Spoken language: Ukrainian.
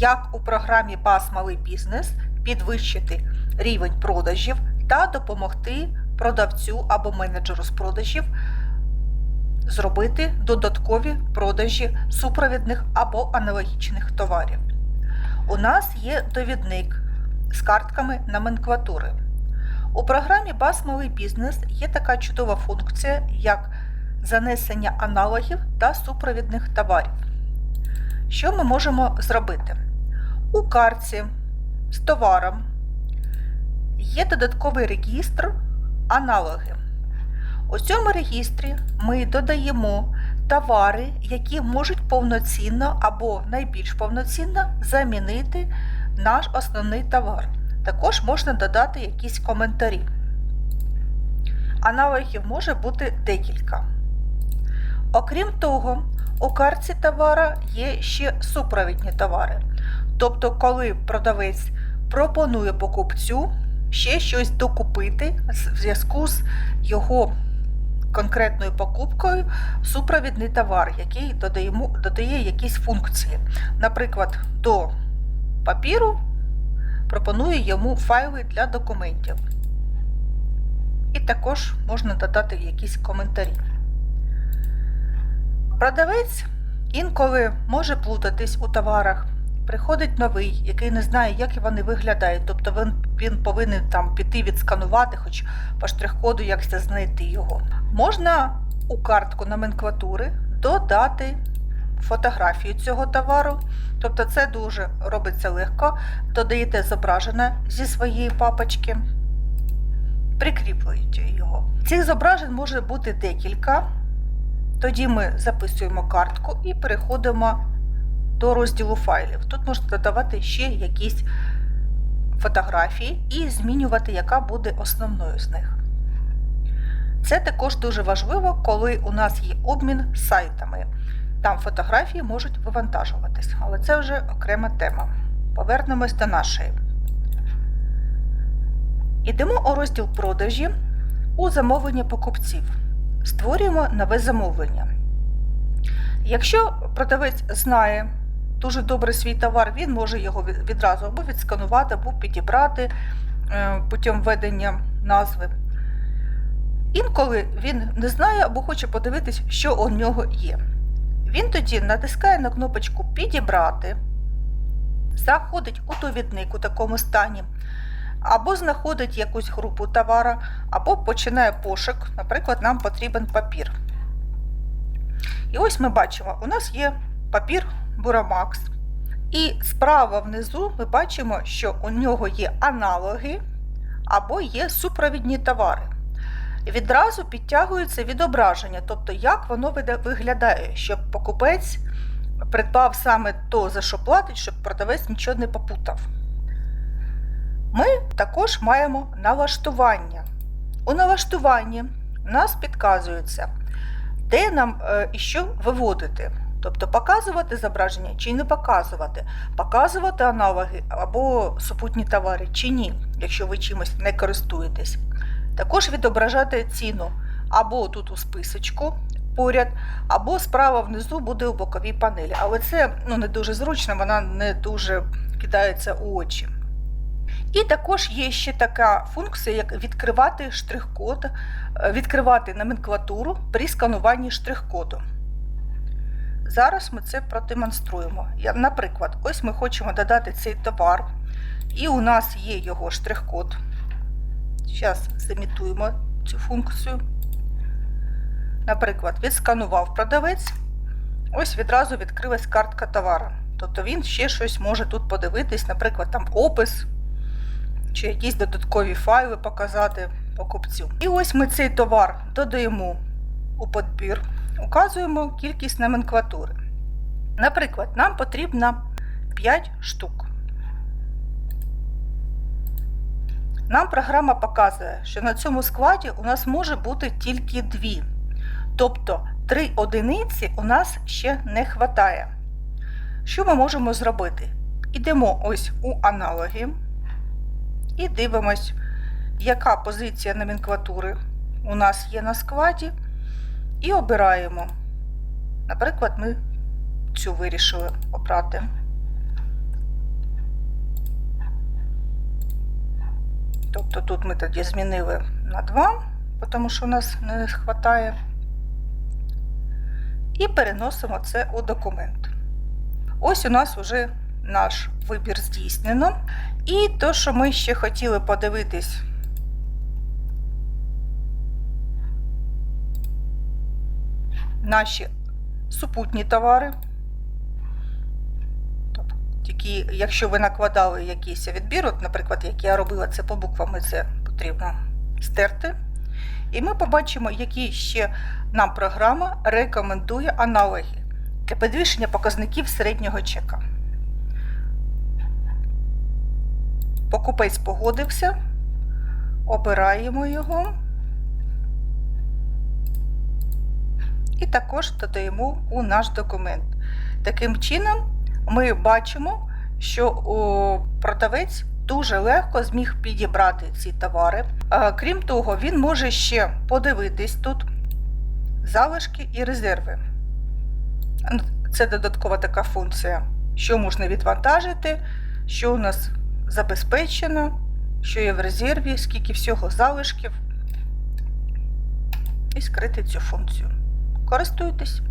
як у програмі Бас Малий бізнес підвищити рівень продажів та допомогти продавцю або менеджеру з продажів зробити додаткові продажі супровідних або аналогічних товарів. У нас є довідник з картками номенклатури. У програмі Бас Малий бізнес є така чудова функція, як занесення аналогів та супровідних товарів. Що ми можемо зробити? У картці з товаром є додатковий регістр аналоги. У цьому регістрі ми додаємо товари, які можуть повноцінно або найбільш повноцінно замінити наш основний товар. Також можна додати якісь коментарі. Аналогів може бути декілька. Окрім того, у картці товара є ще супровідні товари. Тобто, коли продавець пропонує покупцю ще щось докупити в зв'язку з його конкретною покупкою супровідний товар, який додаємо, додає якісь функції. Наприклад, до папіру пропонує йому файли для документів. І також можна додати якісь коментарі. Продавець інколи може плутатись у товарах. Приходить новий, який не знає, як вони виглядають. Тобто він, він повинен там піти відсканувати, хоч по штрих-коду якось знайти його. Можна у картку номенклатури додати фотографію цього товару. Тобто це дуже робиться легко. Додаєте зображення зі своєї папочки, прикріплюєте його. Цих зображень може бути декілька. Тоді ми записуємо картку і переходимо до розділу файлів. Тут можна додавати ще якісь фотографії і змінювати, яка буде основною з них. Це також дуже важливо, коли у нас є обмін сайтами. Там фотографії можуть вивантажуватись, але це вже окрема тема. Повернемось до нашої. Йдемо у розділ продажі у замовлення покупців. Створюємо нове замовлення. Якщо продавець знає дуже добре свій товар, він може його відразу або відсканувати, або підібрати путем введення назви. Інколи він не знає або хоче подивитись, що у нього є. Він тоді натискає на кнопочку Підібрати, заходить у довідник у такому стані, або знаходить якусь групу товара, або починає пошук, наприклад, нам потрібен папір. І ось ми бачимо, у нас є папір Бурамакс. І справа внизу ми бачимо, що у нього є аналоги або є супровідні товари. Відразу підтягується відображення, тобто як воно виглядає, щоб покупець придбав саме то, за що платить, щоб продавець нічого не попутав. Ми також маємо налаштування. У налаштуванні нас підказується, де нам і що виводити. Тобто показувати зображення чи не показувати, показувати аналоги або супутні товари чи ні, якщо ви чимось не користуєтесь. Також відображати ціну або тут у списочку поряд, або справа внизу буде у боковій панелі. Але це ну, не дуже зручно, вона не дуже кидається у очі. І також є ще така функція, як відкривати штрих-код, відкривати номенклатуру при скануванні штрих-коду. Зараз ми це продемонструємо. Наприклад, ось ми хочемо додати цей товар, і у нас є його штрих-код. Зараз замітуємо цю функцію. Наприклад, відсканував продавець, ось відразу відкрилась картка товару. Тобто він ще щось може тут подивитись, наприклад, там опис чи якісь додаткові файли показати покупцю. І ось ми цей товар додаємо у подбір, указуємо кількість номенклатури. Наприклад, нам потрібно 5 штук. Нам програма показує, що на цьому складі у нас може бути тільки 2. Тобто 3 одиниці у нас ще не вистачає. Що ми можемо зробити? Ідемо ось у аналоги і дивимось, яка позиція номенклатури у нас є на складі, і обираємо. Наприклад, ми цю вирішили обрати. Тобто тут ми тоді змінили на 2, тому що у нас не вистачає. І переносимо це у документ. Ось у нас вже наш вибір здійснено. І то, що ми ще хотіли подивитись наші супутні товари. Тобто, якщо ви накладали якийсь відбір, от, наприклад, як я робила це по буквами, це потрібно стерти. І ми побачимо, які ще нам програма рекомендує аналоги для підвищення показників середнього чека. Покупець погодився, обираємо його і також додаємо у наш документ. Таким чином, ми бачимо, що продавець дуже легко зміг підібрати ці товари. Крім того, він може ще подивитись тут залишки і резерви. Це додаткова така функція, що можна відвантажити, що у нас забезпечено, що є в резерві, скільки всього залишків, і скрити цю функцію. Користуйтесь.